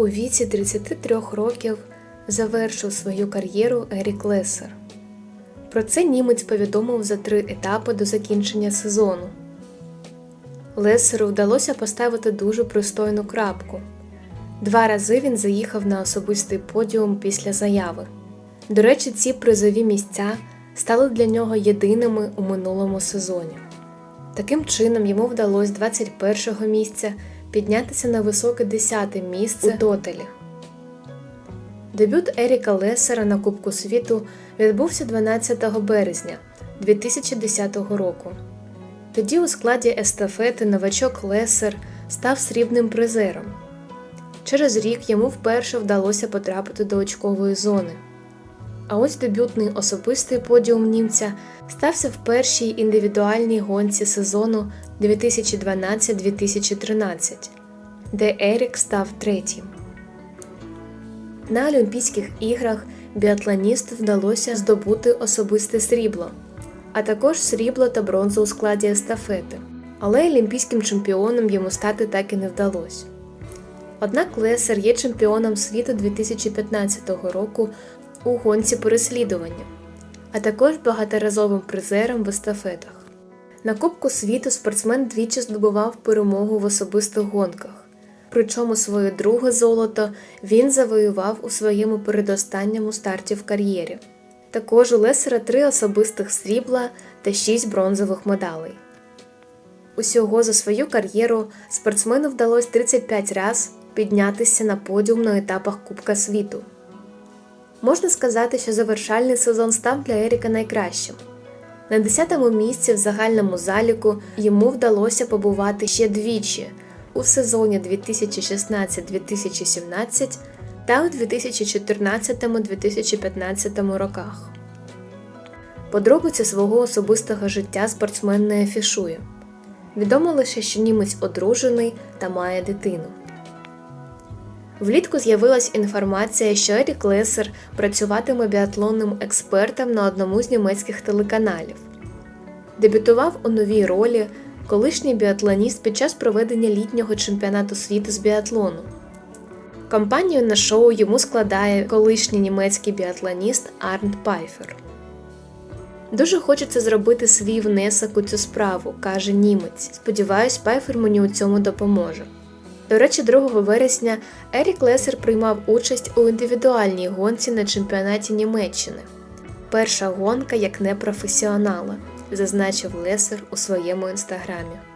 У віці 33 років завершив свою кар'єру Ерік Лесер. Про це німець повідомив за три етапи до закінчення сезону. Лесеру вдалося поставити дуже пристойну крапку. Два рази він заїхав на особистий подіум після заяви. До речі, ці призові місця стали для нього єдиними у минулому сезоні. Таким чином йому вдалося 21-го місця піднятися на високе 10-те місце у тоталі. Дебют Еріка Лесера на Кубку світу відбувся 12 березня 2010 року. Тоді у складі естафети новачок Лесер став срібним призером. Через рік йому вперше вдалося потрапити до очкової зони. А ось дебютний особистий подіум німця стався в першій індивідуальній гонці сезону 2012-2013, де Ерік став третім. На Олімпійських іграх біатлоністу вдалося здобути особисте срібло, а також срібло та бронзу у складі естафети. Але олімпійським чемпіоном йому стати так і не вдалося. Однак Лесер є чемпіоном світу 2015 року у гонці переслідування, а також багаторазовим призером в естафетах. На Кубку світу спортсмен двічі здобував перемогу в особистих гонках, причому своє друге золото він завоював у своєму передостанньому старті в кар'єрі. Також у Лесера три особистих срібла та шість бронзових медалей. Усього за свою кар'єру спортсмену вдалося 35 разів піднятися на подіум на етапах Кубка світу. Можна сказати, що завершальний сезон став для Еріка найкращим. На 10-му місці в загальному заліку йому вдалося побувати ще двічі у сезоні 2016-2017 та у 2014-2015 роках. Подробиці свого особистого життя спортсмен не афішує. Відомо лише, що німець одружений та має дитину. Влітку з'явилась інформація, що Ерік Лесер працюватиме біатлонним експертом на одному з німецьких телеканалів. Дебютував у новій ролі колишній біатлоніст під час проведення літнього чемпіонату світу з біатлону. Компанію на шоу йому складає колишній німецький біатлоніст Арнт Пайфер. Дуже хочеться зробити свій внесок у цю справу, каже німець. Сподіваюсь, Пайфер мені у цьому допоможе. До речі, 2 вересня Ерік Лесер приймав участь у індивідуальній гонці на чемпіонаті Німеччини. Перша гонка як непрофесіонала, зазначив Лесер у своєму інстаграмі.